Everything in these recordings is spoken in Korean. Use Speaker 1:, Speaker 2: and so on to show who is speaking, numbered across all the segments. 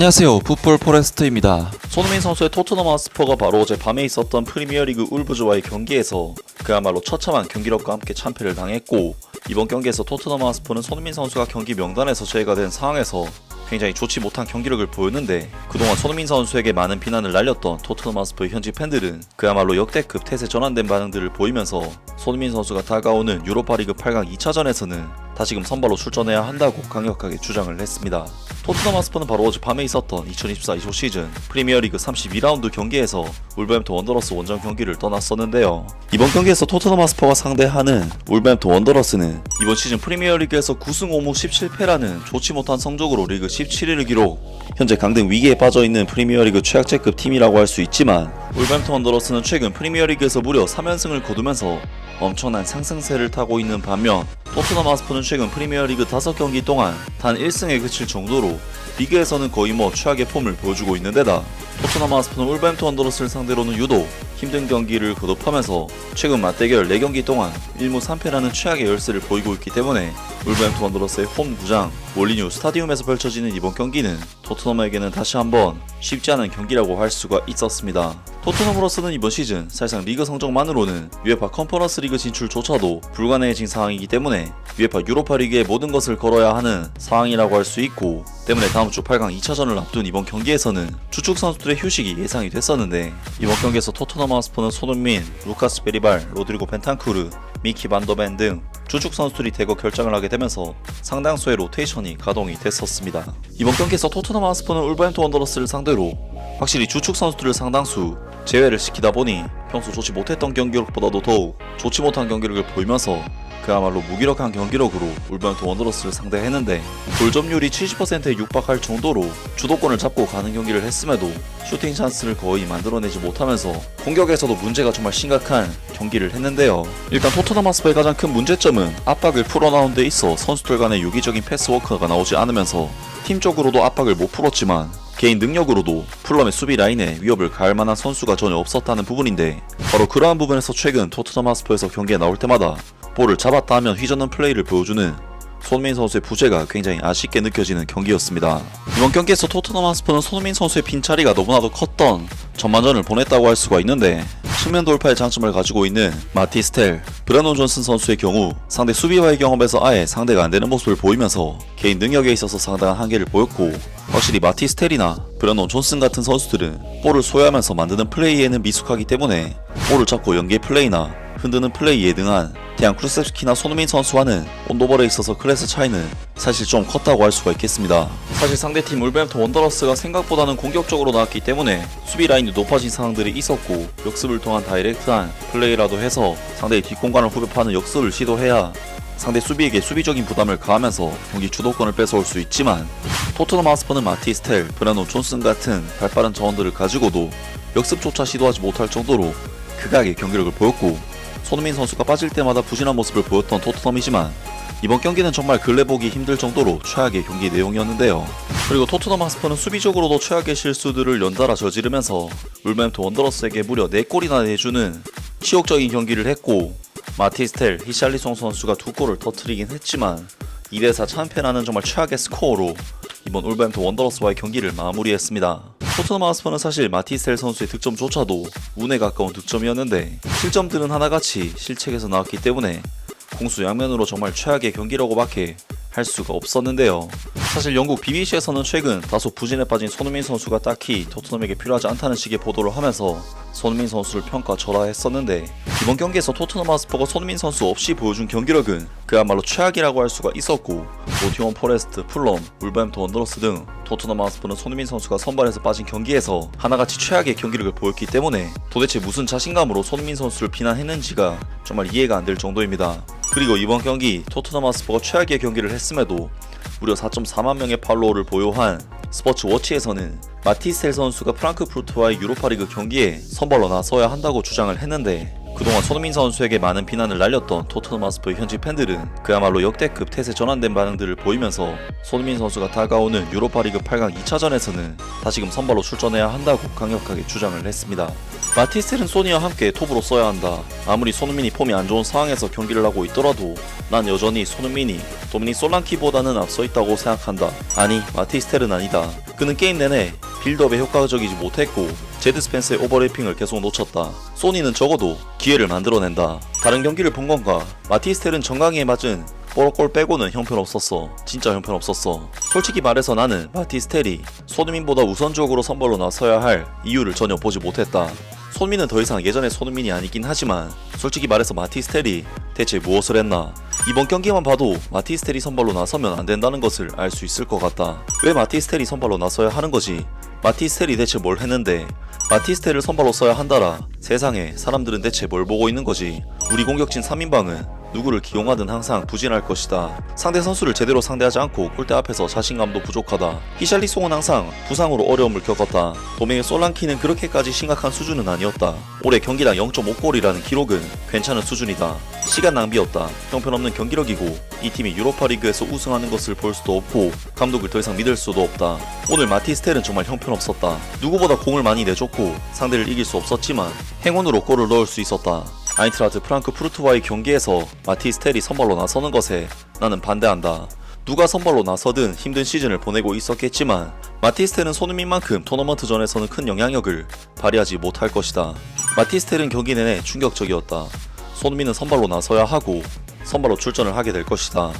Speaker 1: 안녕하세요. 풋볼 포레스트입니다.
Speaker 2: 손흥민 선수의 토트넘 하스퍼가 바로 어제 밤에 있었던 프리미어리그 울브즈와의 경기에서 그야말로 처참한 경기력과 함께 참패를 당했고 이번 경기에서 토트넘 하스퍼는 손흥민 선수가 경기 명단에서 제외가 된 상황에서 굉장히 좋지 못한 경기력을 보였는데 그동안 손흥민 선수에게 많은 비난을 날렸던 토트넘 하스퍼의 현지 팬들은 그야말로 역대급 태세 전환된 반응들을 보이면서 손흥민 선수가 다가오는 유로파리그 8강 2차전에서는 다시금 선발로 출전해야 한다고 강력하게 주장을 했습니다. 토트넘 하스퍼는 바로 어제 밤에 있었던 2024-25 시즌 프리미어리그 32라운드 경기에서 울버햄튼 원더러스 원정 경기를 떠났었는데요. 이번 경기에서 토트넘 하스퍼가 상대하는 울버햄튼 원더러스는 이번 시즌 프리미어리그에서 9승 5무 17패라는 좋지 못한 성적으로 리그 17위를 기록 현재 강등 위기에 빠져 있는 프리미어리그 최악체급 팀이라고 할 수 있지만 울버햄튼 원더러스는 최근 프리미어리그에서 무려 3연승을 거두면서 엄청난 상승세를 타고 있는 반면 토트넘 하스퍼는 최근 프리미어리그 5경기 동안 단 1승에 그칠 정도로 리그에서는 거의 뭐 최악의 폼을 보여주고 있는 데다. 토트넘 하스퍼는 울버햄튼 원더러스를 상대로는 유독 힘든 경기를 거듭하면서 최근 맞대결 4경기 동안 1무 3패라는 최악의 열세를 보이고 있기 때문에 울버햄튼 원더러스의 홈 구장 몰리뉴 스타디움에서 펼쳐지는 이번 경기는 토트넘에게는 다시 한번 쉽지 않은 경기라고 할 수가 있었습니다. 토트넘으로서는 이번 시즌 사실상 리그 성적만으로는 UEFA 컨퍼런스 리그 진출조차도 불가능해진 상황이기 때문에 UEFA 유로파 리그의 모든 것을 걸어야 하는 상황이라고 할 수 있고 때문에 다음 주 8강 2차전을 앞둔 이번 경기에서는 주축 선수들의 휴식이 예상이 됐었는데 이번 경기에서 토트넘 하스퍼는 손흥민, 루카스 베리발, 로드리고 벤탄쿠르, 미키 반더벤 등 주축 선수들이 대거 결정을 하게 되면서 상당수의 로테이션이 가동이 됐었습니다. 이번 경기에서 토트넘 하스퍼는 울버햄튼 원더러스를 상대로 확실히 주축 선수들을 상당수 제외를 시키다 보니 평소 좋지 못했던 경기력보다도 더욱 좋지 못한 경기력을 보이면서 그야말로 무기력한 경기력으로 울버햄튼 원더러스를 상대했는데 골점률이 70%에 육박할 정도로 주도권을 잡고 가는 경기를 했음에도 슈팅 찬스를 거의 만들어내지 못하면서 공격에서도 문제가 정말 심각한 경기를 했는데요. 일단 토트넘 하스퍼의 가장 큰 문제점은 압박을 풀어나온 데 있어 선수들 간의 유기적인 패스워크가 나오지 않으면서 팀적으로도 압박을 못 풀었지만 개인 능력으로도 풀럼의 수비 라인에 위협을 가할 만한 선수가 전혀 없었다는 부분인데 바로 그러한 부분에서 최근 토트넘 하스퍼에서 경기에 나올 때마다 볼을 잡았다 하면 휘젓는 플레이를 보여주는 손흥민 선수의 부재가 굉장히 아쉽게 느껴지는 경기였습니다. 이번 경기에서 토트넘 하스퍼는 손흥민 선수의 빈자리가 너무나도 컸던 전반전을 보냈다고 할 수가 있는데 측면 돌파의 장점을 가지고 있는 마티 스텔, 브라논 존슨 선수의 경우 상대 수비와의 경험에서 아예 상대가 안 되는 모습을 보이면서 개인 능력에 있어서 상당한 한계를 보였고 확실히 마티 스텔이나 브라논 존슨 같은 선수들은 볼을 소유하면서 만드는 플레이에는 미숙하기 때문에 볼을 잡고 연계 플레이나 흔드는 플레이에 능한 태양 크루셉스키나 손흥민 선수와는 온도벌에 있어서 클래스 차이는 사실 좀 컸다고 할 수가 있겠습니다. 사실 상대팀 울버햄튼 원더러스가 생각보다는 공격적으로 나왔기 때문에 수비 라인도 높아진 상황들이 있었고 역습을 통한 다이렉트한 플레이라도 해서 상대의 뒷공간을 후벼파는 역습을 시도해야 상대 수비에게 수비적인 부담을 가하면서 경기 주도권을 뺏어올 수 있지만 토트넘 하스퍼는 마티 스텔, 브라노 존슨 같은 발빠른 자원들을 가지고도 역습조차 시도하지 못할 정도로 극악의 경기력을 보였고 손흥민 선수가 빠질 때마다 부진한 모습을 보였던 토트넘이지만 이번 경기는 정말 근래 보기 힘들 정도로 최악의 경기 내용이었는데요. 그리고 토트넘 하스퍼는 수비적으로도 최악의 실수들을 연달아 저지르면서 울버햄튼 원더러스에게 무려 4골이나 내주는 치욕적인 경기를 했고 마티스텔, 히샬리송 선수가 두 골을 터트리긴 했지만 2대4 참패라는 정말 최악의 스코어로 이번 울버햄튼 원더러스와의 경기를 마무리했습니다. 토트넘 하스퍼는 사실 마티스텔 선수의 득점조차도 운에 가까운 득점이었는데 실점들은 하나같이 실책에서 나왔기 때문에 공수 양면으로 정말 최악의 경기라고밖에 할 수가 없었는데요. 사실 영국 BBC에서는 최근 다소 부진에 빠진 손흥민 선수가 딱히 토트넘에게 필요하지 않다는 식의 보도를 하면서 손흥민 선수를 평가 절하했었는데 이번 경기에서 토트넘 하스퍼가 손흥민 선수 없이 보여준 경기력은 그야말로 최악이라고 할 수가 있었고 노티원 포레스트, 풀럼, 울버햄튼 원더러스 등 토트넘 하스퍼는 손흥민 선수가 선발에서 빠진 경기에서 하나같이 최악의 경기력을 보였기 때문에 도대체 무슨 자신감으로 손흥민 선수를 비난했는지가 정말 이해가 안 될 정도입니다. 그리고 이번 경기 토트넘 하스퍼가 최악의 경기를 했음에도 무려 4.4만 명의 팔로워를 보유한 스포츠 워치에서는 마티스텔 선수가 프랑크푸르트와의 유로파리그 경기에 선발로 나서야 한다고 주장을 했는데 그동안 손흥민 선수에게 많은 비난을 날렸던 토트넘 하스퍼의 현지 팬들은 그야말로 역대급 태세 전환된 반응들을 보이면서 손흥민 선수가 다가오는 유로파리그 8강 2차전에서는 다시금 선발로 출전해야 한다고 강력하게 주장을 했습니다. 마티스텔은 소니와 함께 톱으로 써야 한다. 아무리 손흥민이 폼이 안 좋은 상황에서 경기를 하고 있더라도 난 여전히 손흥민이 도미닉 솔랑키보다는 앞서 있다고 생각한다. 아니 마티스텔은 아니다. 그는 게임 내내 빌드업에 효과적이지 못했고 제드 스펜스의 오버래핑을 계속 놓쳤다. 소니는 적어도 기회를 만들어낸다. 다른 경기를 본 건가? 마티스텔은 정강이에 맞은 뽀로골 빼고는 형편없었어. 진짜 형편없었어. 솔직히 말해서 나는 마티스텔이 손흥민보다 우선적으로 선발로 나서야 할 이유를 전혀 보지 못했다. 손민은 더 이상 예전의 손흥민이 아니긴 하지만 솔직히 말해서 마티스텔이 대체 무엇을 했나 이번 경기만 봐도 마티스텔이 선발로 나서면 안 된다는 것을 알 수 있을 것 같다 왜 마티스텔이 선발로 나서야 하는 거지 마티스텔이 대체 뭘 했는데? 마티스텔을 선발로 써야 한다라. 세상에 사람들은 대체 뭘 보고 있는 거지? 우리 공격진 3인방은 누구를 기용하든 항상 부진할 것이다. 상대 선수를 제대로 상대하지 않고 골대 앞에서 자신감도 부족하다. 히샬리송은 항상 부상으로 어려움을 겪었다. 도맹의 솔랑키는 그렇게까지 심각한 수준은 아니었다. 올해 경기당 0.5골이라는 기록은 괜찮은 수준이다. 시간 낭비였다. 형편없는 경기력이고 이 팀이 유로파리그에서 우승하는 것을 볼 수도 없고 감독을 더 이상 믿을 수도 없다. 오늘 마티스텔은 정말 형편없었다. 누구보다 공을 많이 내줬고 상대를 이길 수 없었지만 행운으로 골을 넣을 수 있었다. 아인트라트 프랑크 푸르트와의 경기에서 마티스텔이 선발로 나서는 것에 나는 반대한다. 누가 선발로 나서든 힘든 시즌을 보내고 있었겠지만 마티스텔은 손흥민만큼 토너먼트 전에서는 큰 영향력을 발휘하지 못할 것이다. 마티스텔은 경기 내내 충격적이었다. 손흥민은 선발로 나서야 하고 선발로 출전을 하게 될 것이다.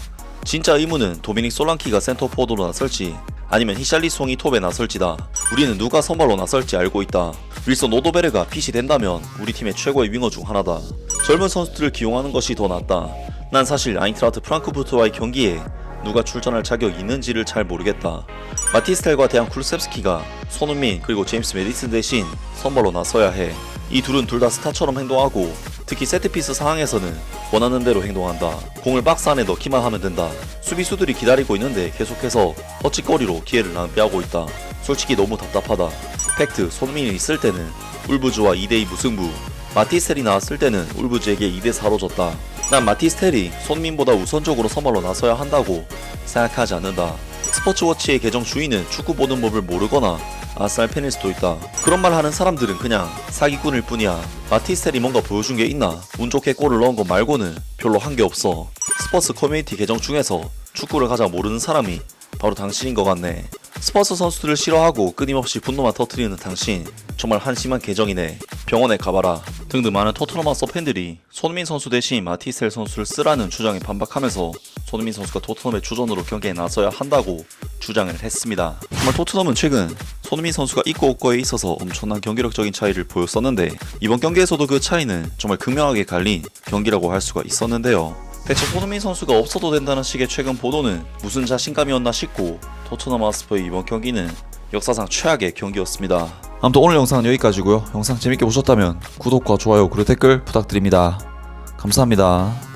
Speaker 2: 진짜 의문은 도미닉 솔랑키가 센터포워드로 나설지 아니면 히샬리송이 톱에 나설지다. 우리는 누가 선발로 나설지 알고 있다. 윌son 오도베르가 핏이 된다면 우리 팀의 최고의 윙어 중 하나다. 젊은 선수들을 기용하는 것이 더 낫다. 난 사실 아인트라트 프랑크푸르트와의 경기에 누가 출전할 자격이 있는지를 잘 모르겠다. 마티스텔과 대한 쿨셉스키가 손흥민 그리고 제임스 메디슨 대신 선발로 나서야 해. 이 둘은 둘 다 스타처럼 행동하고 특히 세트피스 상황에서는 원하는 대로 행동한다. 공을 박스 안에 넣기만 하면 된다. 수비수들이 기다리고 있는데 계속해서 어찌거리로 기회를 낭비하고 있다. 솔직히 너무 답답하다. 팩트, 손흥민이 있을 때는 울부즈와 2대2 무승부, 마티스텔이 나왔을 때는 울부즈에게 2대4로 졌다. 난 마티스텔이 손흥민보다 우선적으로 선발로 나서야 한다고 생각하지 않는다. 스포츠워치의 계정 주인은 축구 보는 법을 모르거나 아스날 팬일 수도 있다. 그런 말 하는 사람들은 그냥 사기꾼일 뿐이야. 마티스텔이 뭔가 보여준 게 있나? 운 좋게 골을 넣은 거 말고는 별로 한 게 없어. 스퍼스 커뮤니티 계정 중에서 축구를 가장 모르는 사람이 바로 당신인 것 같네. 스퍼스 선수들을 싫어하고 끊임없이 분노만 터트리는 당신 정말 한심한 계정이네. 병원에 가봐라. 등등 많은 토트넘 하서 팬들이 손흥민 선수 대신 마티스텔 선수를 쓰라는 주장에 반박하면서 손흥민 선수가 토트넘의 주전으로 경기에 나서야 한다고 주장을 했습니다. 정말 토트넘은 최근 손흥민 선수가 있고 없고에 있어서 엄청난 경기력적인 차이를 보였었는데 이번 경기에서도 그 차이는 정말 극명하게 갈린 경기라고 할 수가 있었는데요. 대체 손흥민 선수가 없어도 된다는 식의 최근 보도는 무슨 자신감이었나 싶고 토트넘 하스퍼의 이번 경기는 역사상 최악의 경기였습니다.
Speaker 1: 아무튼 오늘 영상은 여기까지고요. 영상 재밌게 보셨다면 구독과 좋아요 그리고 댓글 부탁드립니다. 감사합니다.